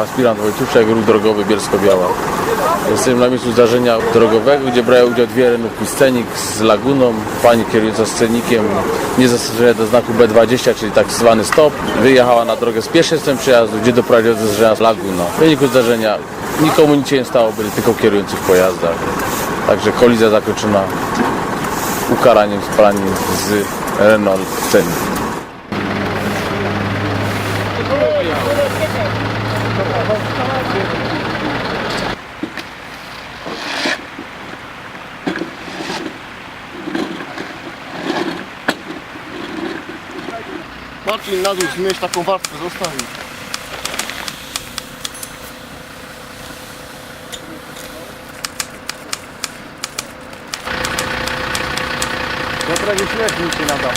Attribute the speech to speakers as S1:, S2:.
S1: aspirant Wojtuszek, ruch drogowy Bielsko-Biała. Jestem na miejscu zdarzenia drogowego, gdzie brały udział dwie renówki Scenik z Laguną. Pani kierująca scenikiem nie zastosowała do znaku B20, czyli tak zwany stop. Wyjechała na drogę z pierwszym przejazdu, gdzie doprowadziła do zdarzenia z Laguną. W wyniku zdarzenia nikomu nic się nie stało, byli tylko kierujący w pojazdach. Także kolizja zakończona ukaraniem spalaniem z Renault Scenik.
S2: Marcin na dół zmieść taką warstwę, zostawił.
S3: Do którego śmieci mi się nada.